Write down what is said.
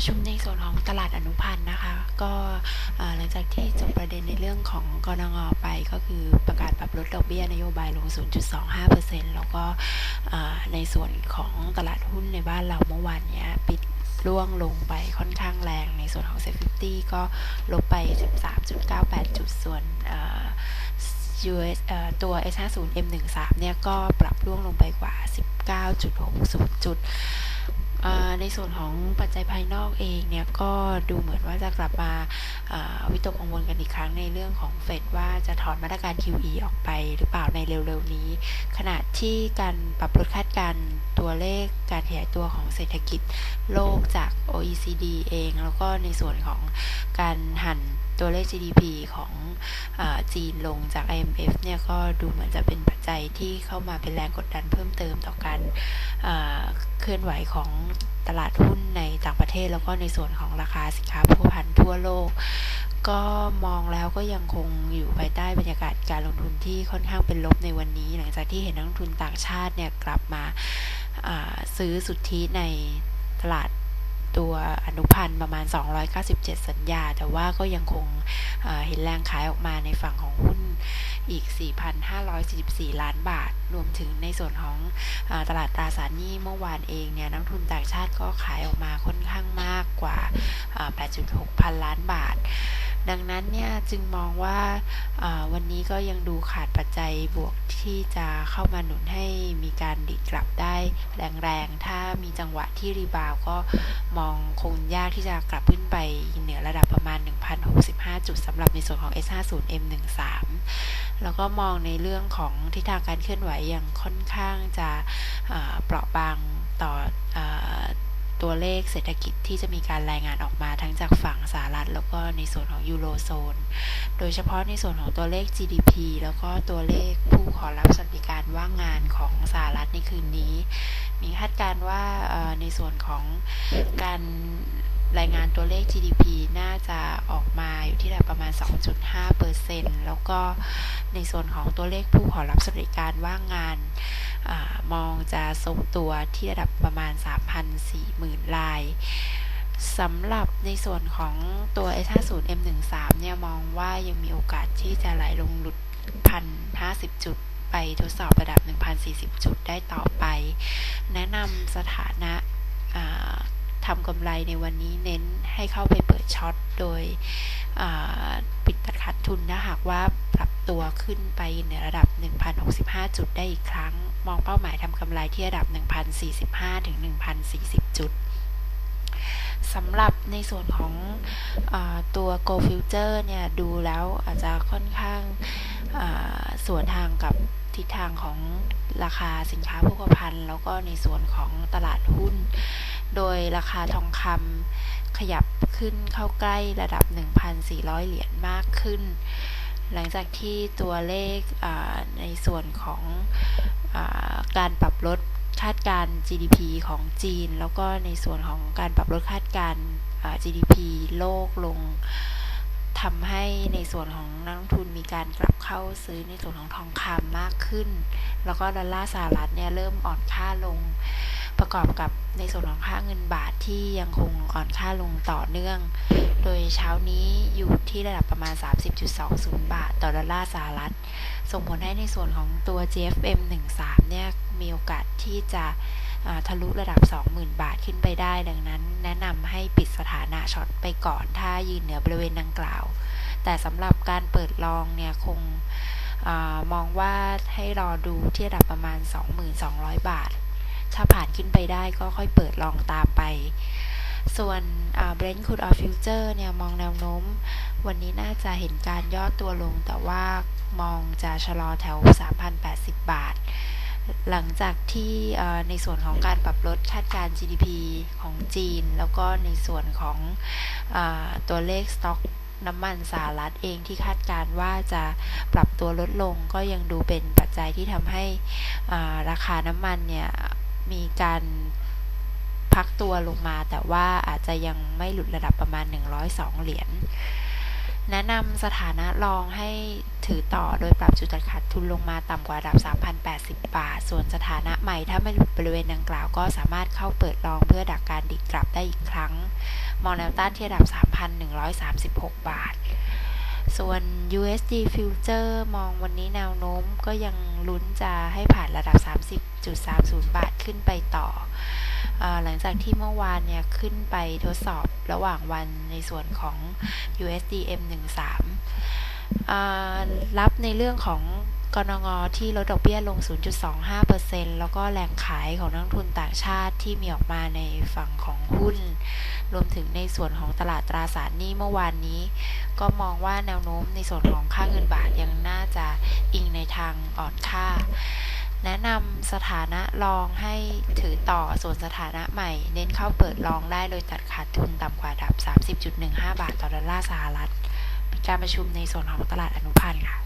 ประชุมในส่วนของตลาดอนุพันธ์นะคะ ก็หลังจากที่จบประเด็นในเรื่องของกรงงไปก็คือประกาศปรับลดดอกเบี้ยนโยบายลง 0.25%แล้วก็ในส่วนของตลาดหุ้นในบ้านเราเมื่อวานนี้ปิดร่วงลงไปค่อนข้างแรงในส่วนของเซ็ตฟิก็ลบไป 13.98 จุดส่วน US ตัว S50 M13 เนี่ยก็ปรับร่วงลงไปกว่า 19.60 จุด ในส่วนของปัจจัยภายนอกเองเนี่ยก็ดูเหมือนว่าจะกลับมาวิตกกังวลกันอีกครั้งในเรื่องของเฟดว่าจะถอนมาตรการ QE ออกไปหรือเปล่าในเร็วๆนี้ ขณะที่การปรับลดคาดการตัวเลขการขยายตัวของเศรษฐกิจโลกจาก OECD เอง แล้วก็ในส่วนของการหัน ตัวเลข GDP ของอจีนลงจาก IMF เนี่ยก็ดูเหมือนจะเป็นปัจจัยที่เข้ามาเป็นแรงกดดันเพิ่มเติมต่อการเคลื่อนไหวของตลาดหุ้นในต่างประเทศแล้วก็ในส่วนของราคาสินค้าโภคภัณฑ์ทั่วโลก ก็มองแล้วก็ยังคงอยู่ภายใต้บรรยากาศการลงทุนที่ค่อนข้างเป็นลบในวันนี้ หลังจากที่เห็นนักลงทุนต่างชาติเนี่ยกลับมาซื้อสุทธิในตลาดตัวอนุพันธ์ ณ 297 สัญญา แต่ว่าก็ยังคงเห็นแรงขายออกมาในฝั่งของหุ้นอีก 4,544 ล้านบาท รวมถึงในส่วนของอตลาดตราสารหนี้เมื่อวานเองเนี่ยนักทุนต่างชาติก็ขายออกมาค่อนข้างมากกว่า 8.6 พันล้านบาท ดังนั้นเนี่ยจึงมองว่าวันนี้ก็ยังดูขาดปัจจัยบวก ที่จะเข้ามาหนุนให้มีการดิดกลับได้แรงๆ ถ้ามีจังหวะที่รีบาวก็มองคงยากที่จะกลับขึ้นไปเหนือระดับประมาณ 1,065 จุดสำหรับในส่วนของ S50 M13 แล้วก็มองในเรื่องของทิศทางการเคลื่อนไหวอย่างค่อนข้างจะเปราะบางต่อ ตัวเลขเศรษฐกิจที่จะมีการรายงานออกมาทั้งจากฝั่งสหรัฐ แล้วก็ในส่วนของยูโรโซน โดยเฉพาะในส่วนของตัวเลข GDP แล้วก็ตัวเลขผู้ขอรับสวัสดิการว่างงานของสหรัฐในคืนนี้ มีคาดการณ์ว่าในส่วนของการรายงานตัวเลข GDP น่าจะออกมาอยู่ที่ระดับประมาณ 2.5%แล้วก็ในส่วนของตัวเลขผู้ขอรับสวัสดิการว่างงาน มองจะทรงตัวที่ระดับประมาณ3,40,000 ลายสำหรับในส่วนของตัว S50 M13 เนี่ยมองว่ายังมีโอกาสที่จะไหลลงหลุด 1,050 จุดไปทดสอบระดับ 1,040 จุดได้ต่อไป แนะนำสถานะทำกำไรในวันนี้เน้นให้เข้าไปเปิดช็อตโดยปิดตัดขาดทุนถ้าหากว่าปรับตัวขึ้นไปในระดับ 1,065 จุดได้อีกครั้ง มองเป้าหมายทำกำไรที่ระดับ 1,045 ถึง 1,040 จุดสำหรับในส่วนของอตัว Go Future เนี่ย ดูแล้วอาจจะค่อนข้างสวนทางกับทิศทางของราคาสินค้าโภคภัณฑ์แล้วก็ในส่วนของตลาดหุ้น โดยราคาทองคำขยับขึ้นเข้าใกล้ระดับ 1,400 เหรียญมากขึ้น หลังจากที่ตัวเลขในส่วนของอการปรับลดคาดการ GDP ของจีน แล้วก็ในส่วนของการปรับลดคาดการ GDP โลกลงทำให้ในส่วนของนักลงทุนมีการกลับเข้าซื้อในส่วนของทองคำมากขึ้น แล้วก็ดอลลาร์สหรัฐเนี่ยเริ่มอ่อนค่าลง ประกอบกับในส่วนของค่าเงินบาทที่ยังคงอ่อนค่าลงต่อเนื่อง โดยเช้านี้อยู่ที่ระดับประมาณ 30.20 บาท ต่อดอลลาร์สหรัฐ ส่งผลให้ในส่วนของตัว GFM 13เนี่ยมีโอกาสที่จะทะลุระดับ 20,000 บาทขึ้นไปได้ ดังนั้น แนะนำให้ปิดสถานะช็อตไปก่อน ถ้ายืนเหนือบริเวณดังกล่าว แต่สำหรับการเปิดลองเนี่ยคงอมองว่าให้รอดูที่ระดับประมาณ 2,200 บาท ถ้าผ่านขึ้นไปได้ก็ค่อยเปิดลองตามไป ส่วน Brent Crude Oil Future เนี่ยมองแนวโน้ม วันนี้น่าจะเห็นการย่อตัวลง แต่ว่ามองจะชะลอแถว 3,080 บาท หลังจากที่ในส่วนของการปรับลดคาดการ GDP ของจีน แล้วก็ในส่วนของอตัวเลขสต็อกน้ำมันสหรัฐเองที่คาดการว่าจะปรับตัวลดลงก็ยังดูเป็นปัจจัยที่ทำให้ราคาน้ำมันเนี่ย มีการพักตัวลงมา แต่ว่าอาจจะยังไม่หลุดระดับประมาณ 102 เหรียญแนะนำสถานะลองให้ถือต่อโดยปรับจุดตัดขาดทุนลงมาต่ำกว่าระดับ 3,080 บาท ส่วนสถานะใหม่ถ้าไม่หลุดบริเวณดังกล่าวก็สามารถเข้าเปิดลองเพื่อดักการดิดกลับได้อีกครั้ง มองแนวต้านที่ระดับ 3,136 บาท ส่วน USD Future มองวันนี้แนวโน้มก็ยังลุ้นจะให้ผ่านระดับ 30.30 บาท ขึ้นไปต่ออหลังจากที่เมื่อวานเนี่ยขึ้นไปทดสอบระหว่างวันในส่วนของ USD M13 อ่ารับในเรื่องของกนงที่ลดดอกเบี้ยลง 0.25%แล้วก็แรงขายของนักทุนต่างชาติที่มีออกมาในฝั่งของหุ้น รวมถึงในส่วนของตลาดตราสารหนี้เมื่อวานนี้ ก็มองว่าแนวโน้มในส่วนของค่าเงินบาทยังน่าจะอิงในทางอ่อนค่า แนะนำสถานะรองให้ถือต่อส่วนสถานะใหม่ เน้นเข้าเปิดรองได้โดยตัดขาดทุนต่ำกว่าดับ 30.15 บาทต่อดอลลาร์สหรัฐมีการประชุมในส่วนของตลาดอนุพันธ์ค่ะ